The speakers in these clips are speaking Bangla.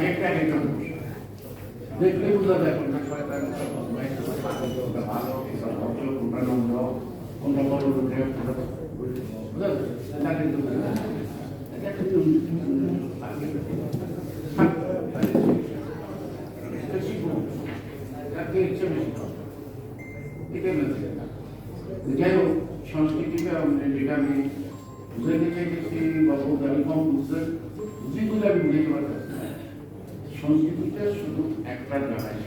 এক একটা এক একটা পোশাক দেখলে বোঝা যায় কোনটা শয়তান, কোনটা ভালো, কোনটা ভদ্র, কোনটা বড় লোকে, কোনটা বুঝা যায়? এটা কিন্তু বোঝা। এটা কিন্তু। এটা। যাই হোক সংস্কৃতিটা যেটা আমি বুঝাইতে চাইতেছি, বা আমি কম বুঝতে বুঝি বলে আমি পারতেছি সংস্কৃতিটা শুধু একটা জায়গায়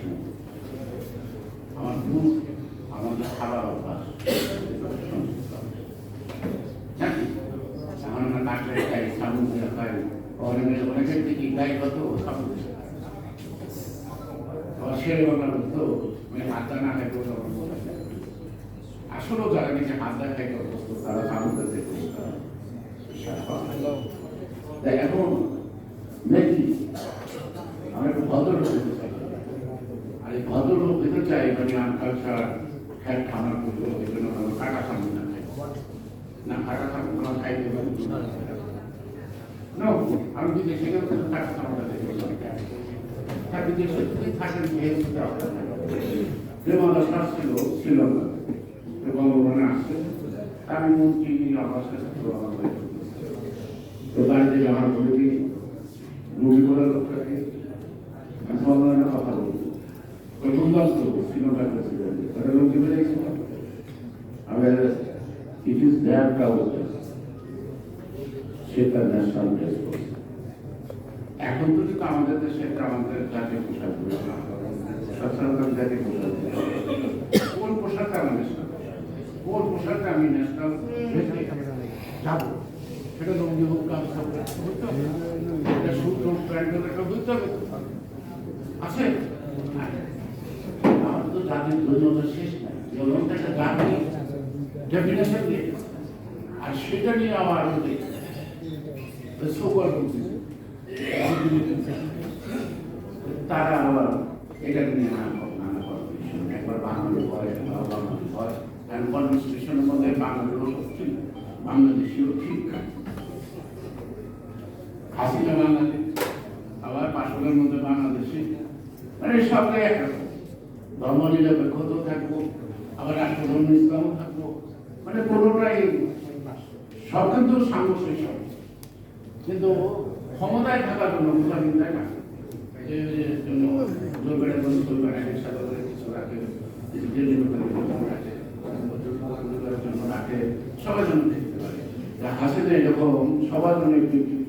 আমার মুখ আমাদের খাবার অভ্যাস না মানে আসলেও যারা নিজে তারা এখন ভদ্রলোক ভদ্রলোক হতে চাই মানে আনকালচার খ্যাট খানা করব এই জন্য কাটা সামনে না না কাটা সামনে খাইতে পারি না। আমি গেলে তো কাটা সামনে তার বিদেশে যদি থাকেন যে মানুষটা ছিল শ্রীলঙ্কা এবং ওখানে আসছে। আমি মন্ত্রী আমার সাথে তো বাড়িতে যাওয়ার পরে কি রবি করার লোকটাকে আমি সমাধানের কথা বলব ওই শ্রীলঙ্কার প্রেসিডেন্ট তারা লোক কি বেরিয়েছিল আমি ইট ইজ দেয়ার কাউন্ট সেটা ন্যাশনাল এখন তো আমাদের দেশে আমাদের জাতীয় পোশাক সচরাচর জাতীয় পোশাক কোন পোশাকটা আমাদের সাথে কোন পোশাকটা আমি ন্যাশনাল যাব? সেটা তো হোক কাজ হবে এটা হবে। আছে? আমার তো ধন্যবাদ শেষ নাই। ডেফিনেশন দিয়ে আর সেটা নিয়ে তারা আবার এটা নিয়ে একবার বাঙালি হয় বাঙালি হয়। কারণ মধ্যে হাসিনা বাঙালি, আবার পাশলের মধ্যে বাংলাদেশি। মানে সব একরকম ধর্ম নিরপেক্ষ তো থাকব, আবার রাষ্ট্রধর্ম ইসলামও থাকব মানে কোনোটাই সব কিন্তু সাংঘর্ষিক সব কিন্তু ক্ষমতায় থাকার জন্য বোঝানি তাই না জন্য রাখে সবার জন্য দেখতে পারে হাসিনা সবার জন্য একটু একটু.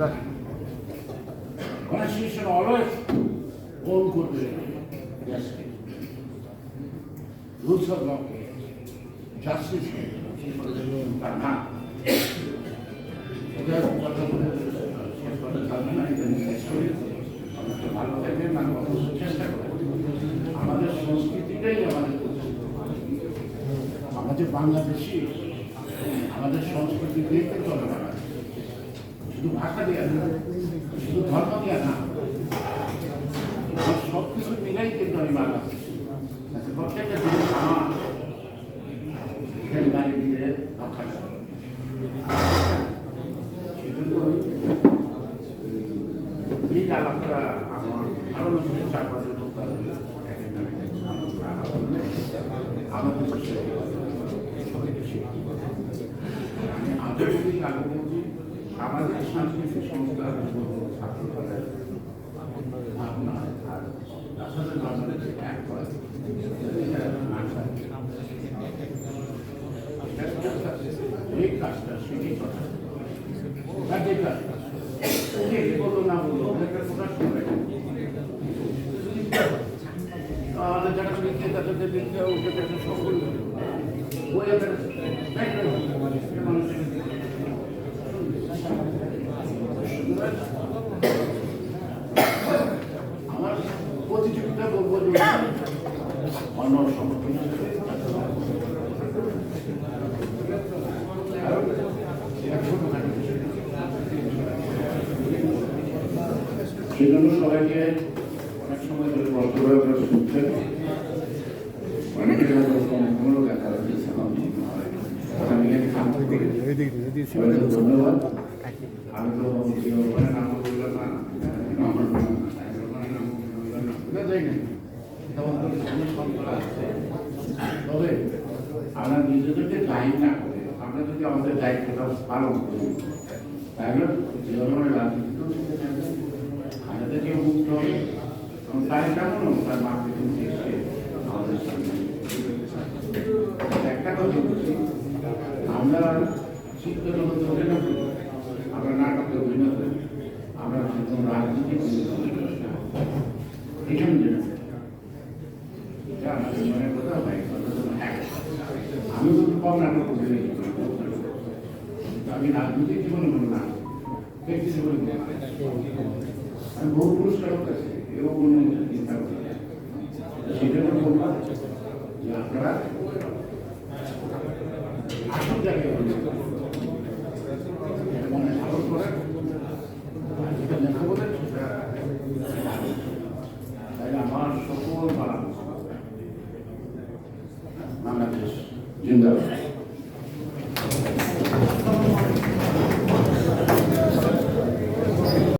It. Constitution always own করি আমাকে ভালো থাকবেন মানে অবশ্যই চেষ্টা করবেন আমাদের সংস্কৃতিটাই আমাদের আমাদের বাংলাদেশি আমাদের সংস্কৃতি দেখতে চলে না শুধু ভাষা দেওয়া না শুধু ধর্ম দেওয়া না সব কিছু মিলাই কিন্তু আমি বাংলাদেশি আচ্ছা, প্রত্যেকটা জিনিস আমার দিয়ে আমি আগে বলি আগে সামাজিক সাংস্কৃতিক সংস্কার ছাত্রদের ভাবনা আর তার সাথে বাংলাদেশে এক এই কাজটা সেটাই কথা বলো না বলো ওদেরকে প্রকাশ করে আমাদের যারা লিখছে তাদের লিখতে ওকে কাছে সকল বই আমার প্রতিযোগিতা বলব যে অন্য সংগঠন সেজন্য সবাইকে অনেক সময় ধরে কষ্ট করে আপনারা শুনছেন। অনেকের হয়তো কোনো দেখা যাচ্ছে আমি ধন্যবাদ। আমি তো ওখানে নাম বললাম না তবে আমরা নিজেদেরকে দায়ী না করে আমরা যদি আমাদের দায়িত্বটা পালন করি তাহলে জনগণের রাজনীতি খাজা মুক্ত হবে এবং কেমন তার মার্কেটিং সামনে একটা কথা আমরা চিত্রজগৎ ধরে না করি, আমরা নাটকে অভিনয় করি আমরা কোনো রাজনীতি করি না। এখানে যেটা এটা আমাদের মনের কথা ভাই কথা তো এক। আমি তো করতে দেখি আমি রাজনৈতিক জীবনে মনে না ব্যক্তি জীবনে আমি বহু পুরস্কারও পেয়েছি এবং অন্য চিন্তা করি সেটা বললাম যে আপনারা আসল জায়গায় মনে সাহস আমার সকল বাংলাদেশ জিন্দাবাদ